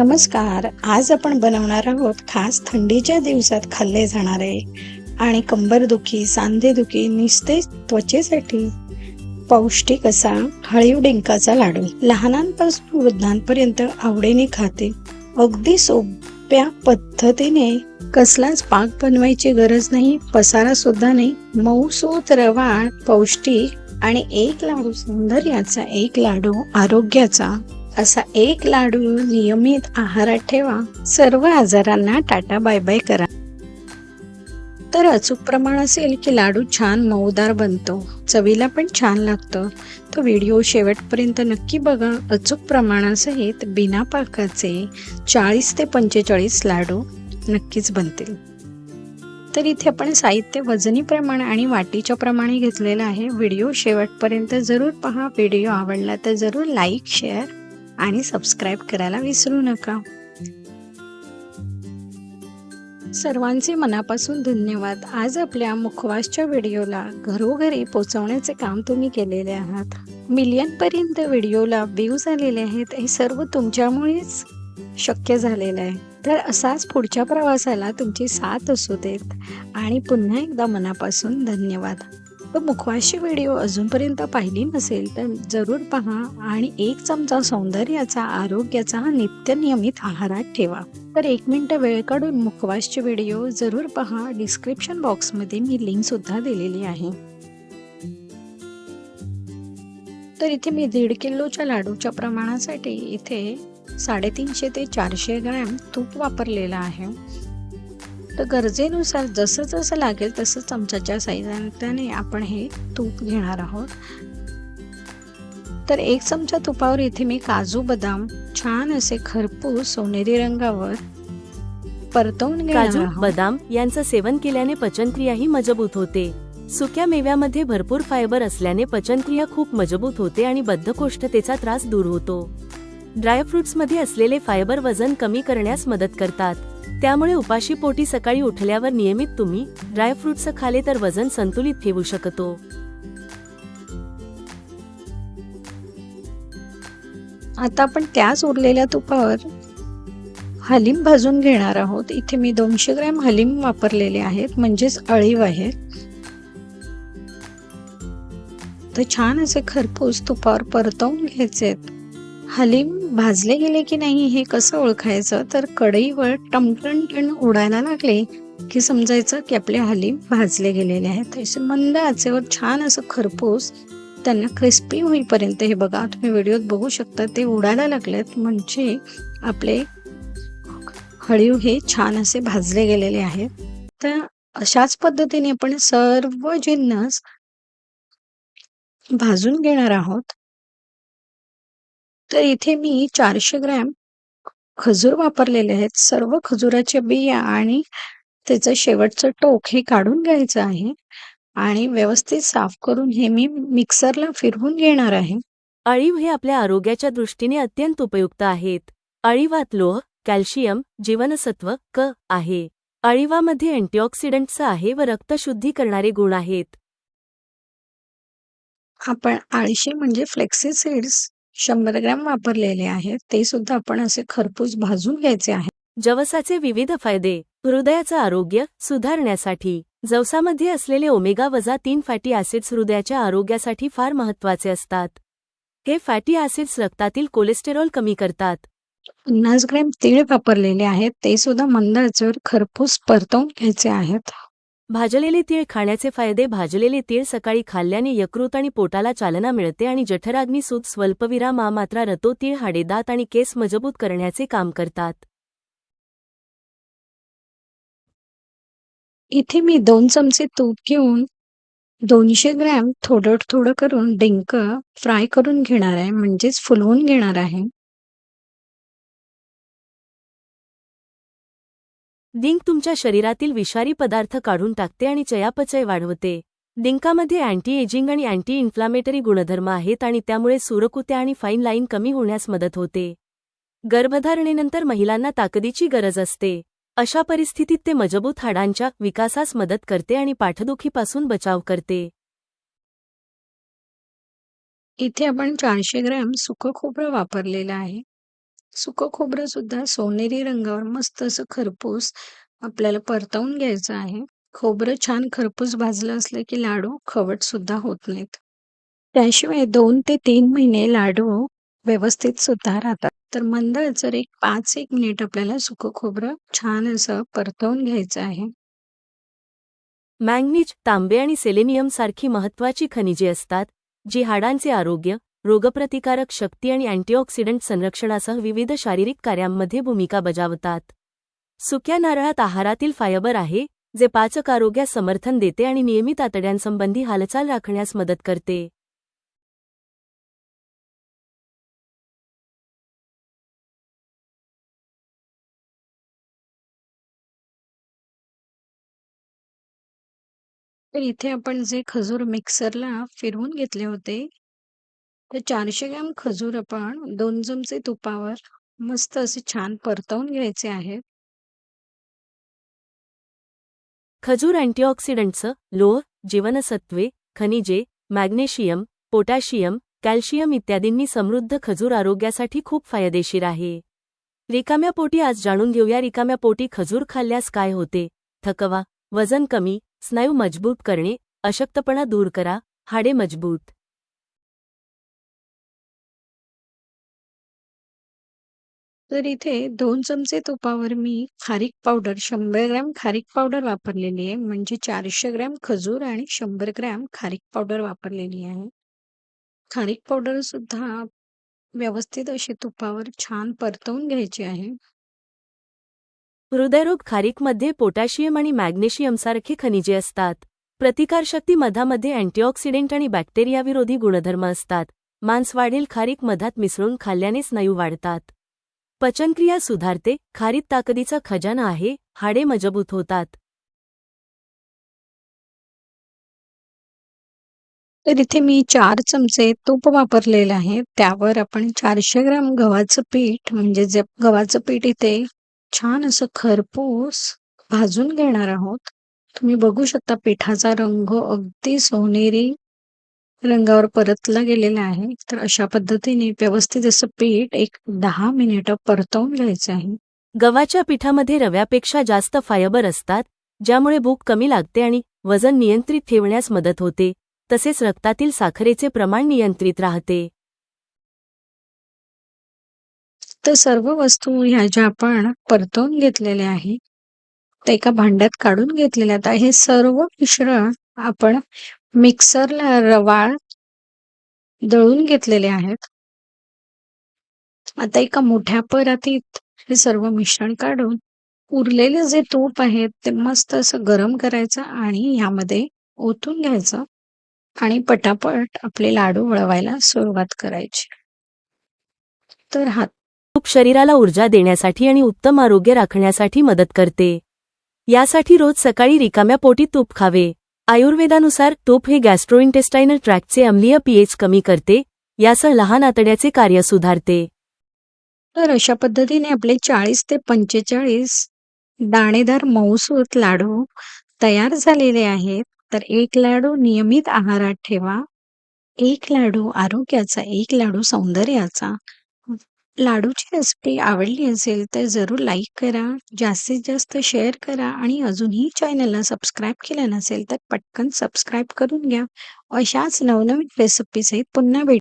नमस्कार. आज आपण बनवणार आहोत खास थंडीच्या दिवसात खाल्ले जाणारे आणि कंबरदुखी सांधेदुखी निस्तेज त्वचेसाठी पौष्टिक असा हळीव डिंकाचा लाडू. लहानांपासून वृद्धांपर्यंत आवडीने खाते. अगदी सोप्या पद्धतीने कसलाच पाक बनवायची गरज नाही पसारा सुद्धा नाही. मऊसूत रवा पौष्टिक आणि एक लाडू सौंदर्याचा एक लाडू आरोग्याचा असा एक लाडू नियमित आहारात ठेवा. सर्व आजारांना टाटा बाय बाय करा. तर अचूक प्रमाण असेल की लाडू छान मऊदार बनतो. चवीला पण छान लागतं. तो व्हिडिओ शेवटपर्यंत नक्की बघा. अचूक प्रमाणासहित बिना पाकाचे चाळीस ते पंचेचाळीस लाडू नक्कीच बनतील. तर इथे आपण साहित्य वजनी प्रमाण आणि वाटीच्या प्रमाणे घेतलेलं आहे. व्हिडिओ शेवटपर्यंत जरूर पहा. व्हिडिओ आवडला तर जरूर लाईक शेअर आणि सबस्क्राईब करायला विसरू नका. सर्वांचे मनापासून धन्यवाद. आज आपल्या मुखवासच्या व्हिडिओला घरोघरी पोचवण्याचे काम तुम्ही केलेले आहात. मिलियनपर्यंत व्हिडिओला व्ह्यूज आलेले आहेत. हे सर्व तुमच्यामुळेच शक्य झालेलं आहे. तर असाच पुढच्या प्रवासाला तुमची साथ असू देत. आणि पुन्हा एकदा मनापासून धन्यवाद. व मुखवासची व्हिडिओ अजूनपर्यंत पाहिली नसेल तर जरूर पहा आणि एक चमचा सौंदर्याचा आरोग्याचा नित्य नियमित आहारात ठेवा. तर एक मिनटं वेळ काढून मुखवासचे व्हिडिओ जरूर पहा. डिस्क्रिप्शन बॉक्समध्ये मी लिंक सुद्धा दिलेली आहे. तर इथे मी दीड किलोच्या लाडूच्या प्रमाणासाठी इथे साडेतीनशे ते चारशे ग्रॅम तूप वापरलेलं आहे. तर गरजेनुसार जसं जसं लागेल तसं चमचाच्या साईजाने आपण हे तूप घेणार आहोत. तर एक चमचा तुपावर इथे मी काजू बदाम छान असे खरपूस सोनेरी रंगावर परतवून काजू बदाम यांचं सेवन केल्याने पचनक्रियाही मजबूत होते. सुक्या मेव्यामध्ये भरपूर फायबर असल्याने पचनक्रिया खूप मजबूत होते आणि बद्धकोष्ठतेचा त्रास दूर होतो. ड्रायफ्रुट्समध्ये असलेले फायबर वजन कमी करण्यास मदत करतात. त्यामुळे उपाशी पोटी सकाळी उठल्यावर नियमित तुम्ही ड्रायफ्रुट्स खाले तर वजन संतुलित ठेवू शकतो. आता आपण त्याच उरलेल्या तुपावर हलीम भाजून घेणार आहोत. इथे मी दोनशे ग्रॅम हलीम वापरलेले आहेत म्हणजेच अळीव आहेत. तर छान असे खरपूस तुपावर परतवून घ्यायचे आहेत. हलीम भाजले गेले की नाही हे कसं ओळखायचं? तर कढईवर टमटण उडायला लागले की समजायचं की आपले हलीम भाजले गेलेले आहेत. असे मंद आचेवर छान असं खरपूस त्यांना क्रिस्पी होईपर्यंत हे बघा तुम्ही व्हिडिओत बघू शकता ते उडायला लागलेत. म्हणजे आपले हळीव हे छान असे भाजले गेलेले आहेत. तर अशाच पद्धतीने आपण सर्व जिन्नस भाजून घेणार आहोत. तर इथे मी चारशे ग्रॅम खजूर वापरलेले आहेत. सर्व खजुराच्या बिया आणि त्याचं शेवटचं टोक हे काढून घ्यायचं आहे आणि व्यवस्थित साफ करून हे मी मिक्सरला फिरवून घेणार आहे. अळीव हे आपल्या आरोग्याच्या दृष्टीने अत्यंत उपयुक्त आहेत. अळीवात लोह कॅल्शियम जीवनसत्व क आहे. अळीवामध्ये अँटीऑक्सिडंट्स आहे व रक्तशुद्धी करणारे गुण आहेत. आपण आळशी म्हणजे फ्लेक्सी सीड्स शंभर ग्रॅम वापरलेले आहेत. ते सुद्धा आपण असे खरपूस भाजून घ्यायचे आहे. जवसाचे विविध फायदे. हृदयाचं आरोग्य सुधारण्यासाठी. जवसामध्ये असलेले ओमेगा वजा तीन फॅटी ॲसिड्स हृदयाच्या आरोग्यासाठी फार महत्त्वाचे असतात. हे फॅटी ॲसिड्स रक्तातील कोलेस्टेरॉल कमी करतात. पन्नास ग्रॅम तीळ वापरलेले आहेत. ते सुद्धा मंद आचेवर खरपूस परतवून घ्यायचे आहेत. भाजलेले तीळ खाण्याचे फायदे भाजलेले तीळ सकाळी खाल्ल्याने यकृत आणि पोटाला चालना मिळते आणि जठराग्नी सूत स्वल्पविराम मात्रा रतो तीळ हाडेदात आणि केस मजबूत करण्याचे काम करतात. इथे मी दोन चमचे तूप घेऊन दोनशे ग्रॅम थोडं थोडं करून डिंक फ्राय करून घेणार आहे म्हणजेच फुलवून घेणार आहे. डिंक तुमच्या शरीरातील विषारी पदार्थ काढून टाकते आणि चयापचय वाढवते. डिंकामध्ये अँटी एजिंग आणि अँटी इन्फ्लामेटरी गुणधर्म आहेत आणि त्यामुळे सुरकुत्या आणि फाईन लाईन कमी होण्यास मदत होते. गर्भधारणेनंतर महिलांना ताकदीची गरज असते. अशा परिस्थितीत ते मजबूत हाडांच्या विकासास मदत करते आणि पाठदुखीपासून बचाव करते. इथे आपण चारशे ग्रॅम सुकं खोबरं वापरलेलं आहे. सुकं खोबरं सुद्धा सोनेरी रंगावर मस्त असं खरपूस आपल्याला परतवून घ्यायचं आहे. खोबरं छान खरपूस भाजलं असलं की लाडू खवट सुद्धा होत नाहीत. त्याशिवाय दोन ते तीन महिने लाडू व्यवस्थित सुद्धा राहतात. तर मंद जर एक 5-1 मिनिट आपल्याला सुकं खोबरं छान असं परतवून घ्यायचं आहे. मॅंगनीज, तांबे आणि सेलेनियम सारखी महत्वाची खनिजे असतात, जी हाडांचे आरोग्य, रोगप्रतिकारक शक्ती आणि अँटीऑक्सिडंट संरक्षणासह विविध शारीरिक कार्यांमध्ये भूमिका बजावतात. सुक्या नारळात आहारातील फायबर आहे, जे पाचक आरोग्यास समर्थन देते आणि नियमित आतड्यांसंबंधी हालचाल राखण्यास मदत करते. तर इथे आपण जे खजूर मिक्सरला फिरवून घेतले होते, तर 400 ग्रॅम खजूर आपण 2 चमचे तुपावर मस्त असे छान परतवून घ्यायचे आहेत. खजूर अँटीऑक्सिडंटचं लोह, जीवनसत्वे खनिजे, मॅग्नेशियम, पोटॅशियम, कॅल्शियम इत्यादींनी समृद्ध खजूर आरोग्यासाठी खूप फायदेशीर आहे. रिकाम्या पोटी आज जाणून घेऊया रिकाम्या पोटी खजूर खाल्ल्यास काय होते. थकवा, वजन कमी, स्नायू मजबूत करणे, अशक्तपणा दूर करा, हाडे मजबूत. तर इथे दोन चमचे तुपावर मी खारीक पावडर शंभर ग्रॅम खारीक पावडर वापरलेली आहे. म्हणजे चारशे ग्रॅम खजूर आणि शंभर ग्रॅम खारीक पावडर वापरलेली आहे. खारीक पावडर सुद्धा व्यवस्थित अशी तुपावर छान परतवून घ्यायची आहे. हृदयरोग खारीकमध्ये पोटॅशियम आणि मॅग्नेशियम सारखे खनिजे असतात. प्रतिकारशक्ती मधामध्ये अँटीऑक्सिडेंट आणि बॅक्टेरियाविरोधी गुणधर्म असतात. मांस वाढेल खारीक मधात मिसळून खाल्ल्याने स्नायू वाढतात. पचनक्रिया सुधारते, खारीत ताकदीचा खजाना आहे, हाडे मजबूत होतात. तर इथे मी चार चमचे तूप वापरलेले आहे. त्यावर आपण चारशे ग्राम गव्हाचं पीठ म्हणजे जे गव्हाचं पीठ इथे छान असं खरपूस भाजून घेणार आहोत. तुम्ही बघू शकता पिठाचा रंग अगदी सोनेरी रंगावर परतला गेलेला आहे. तर अशा पद्धतीने व्यवस्थित असं पीठ एक 10 मिनिटं परतवून घ्यायचं आहे. गव्हाच्या पिठामध्ये रव्यापेक्षा जास्त फायबर असतात, ज्यामुळे भूक कमी लागते आणि वजन नियंत्रित ठेवण्यास मदत होते. तसेच रक्तातील साखरेचे प्रमाण नियंत्रित राहते. तर सर्व वस्तू ह्या ज्या आपण परतवून घेतलेल्या आहेत, त्या एका भांड्यात काढून घेतलेल्या आहेत. हे सर्व मिश्रण आपण मिक्सरला रवाळ दळून घेतलेले आहेत. आता एका मोठ्या परातीत हे सर्व मिश्रण काढून उरलेले जे तूप आहे ते मस्त असं गरम करायचं आणि ह्यामध्ये ओतून घ्यायचं आणि पटापट आपले लाडू वळवायला सुरुवात करायची. तर हा तूप शरीराला ऊर्जा देण्यासाठी आणि उत्तम आरोग्य राखण्यासाठी मदत करते. यासाठी रोज सकाळी रिकाम्या पोटी तूप खावे. आयुर्वेदानुसार तूप हे गॅस्ट्रोइंटेस्टायनल ट्रॅकचे अम्लीय पीएच कमी करते, यासह लहान आतड्याचे कार्य सुधारते. तर अशा पद्धतीने आपले 40 ते 45 दाणेदार मऊसूत लाडू तयार झालेले आहेत. तर एक लाडू नियमित आहारात ठेवा. एक लाडू आरोग्याचा, एक लाडू सौंदर्याचा. लाडूची रेसिपी आवडली असेल तर जरूर लाईक करा, जास्तीत जास्त शेअर करा आणि अजूनही चॅनलला सबस्क्राईब केलं नसेल तर पटकन सबस्क्राईब करून घ्या. अशाच नवनवीन रेसिपीसहित पुन्हा भेट